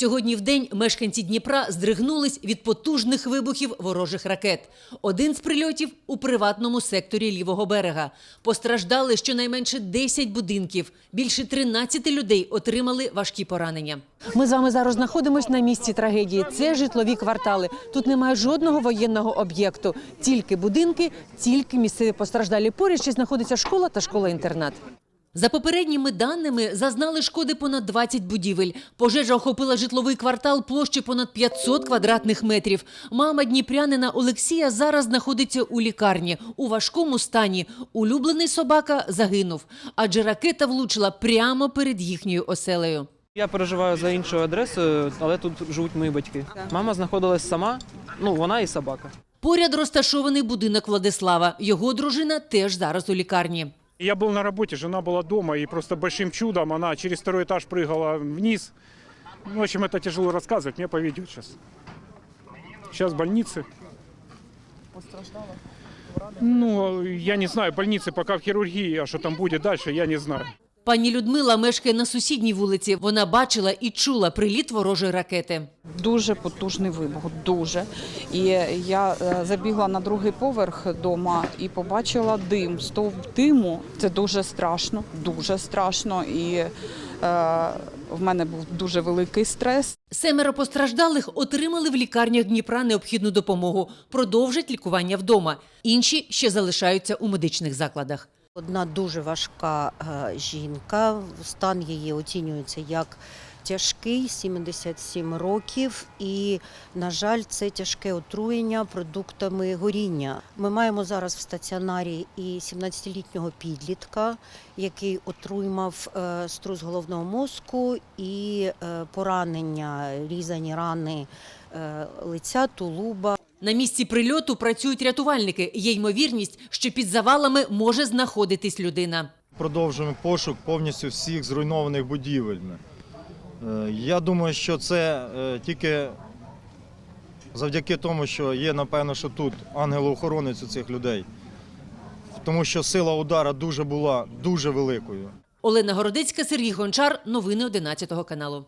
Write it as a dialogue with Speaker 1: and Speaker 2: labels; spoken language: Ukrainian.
Speaker 1: Сьогодні в день мешканці Дніпра здригнулись від потужних вибухів ворожих ракет. Один з прильотів у приватному секторі лівого берега. Постраждали щонайменше 10 будинків. Більше 13 людей отримали важкі поранення. Ми з вами зараз знаходимося на місці трагедії. Це житлові квартали. Тут немає жодного воєнного об'єкту, тільки будинки, тільки місцеві постраждалі. Поряд ще знаходиться школа та школа-інтернат. За попередніми даними, зазнали шкоди понад 20 будівель. Пожежа охопила житловий квартал площі понад 500 квадратних метрів. Мама дніпрянина Олексія зараз знаходиться у лікарні у важкому стані. Улюблений собака загинув, адже ракета влучила прямо перед їхньою оселею.
Speaker 2: Я переживаю за іншою адресою, але тут живуть мої батьки. Мама знаходилась сама, ну вона і собака.
Speaker 1: Поряд розташований будинок Владислава. Його дружина теж зараз у лікарні.
Speaker 3: Я был на работе, жена была дома, и просто большим чудом она через второй этаж прыгала вниз. Ну, В общем, это тяжело рассказывать, мне поведет сейчас. Сейчас в больнице. Ну, я не знаю, больницы пока в хирургии, а что там будет дальше, я не знаю.
Speaker 1: Пані Людмила мешкає на сусідній вулиці. Вона бачила і чула приліт ворожої ракети.
Speaker 4: Дуже потужний вибух, дуже. І я е, забігла на другий поверх дома і побачила дим. Стовп диму це дуже страшно, дуже страшно. І е, в мене був дуже великий стрес.
Speaker 1: Семеро постраждалих отримали в лікарнях Дніпра необхідну допомогу, продовжать лікування вдома. Інші ще залишаються у медичних закладах.
Speaker 5: Одна дуже важка е, жінка. Стан її оцінюється як тяжкий, 77 років. І, на жаль, це тяжке отруєння продуктами горіння. Ми маємо зараз в стаціонарі і 17-літнього підлітка, який отримав е, струс головного мозку і е, поранення, різані рани лиця, тулуба.
Speaker 1: На місці прильоту працюють рятувальники. Є ймовірність, що під завалами може знаходитись людина.
Speaker 6: Продовжуємо пошук повністю всіх зруйнованих будівель. Е, Я думаю, що це е, тільки завдяки тому, що є, напевно, що тут ангел-охоронець у цих людей. Тому що сила удара дуже була дуже великою.
Speaker 1: Олена Городецька, Сергій Гончар. Новини 11 каналу.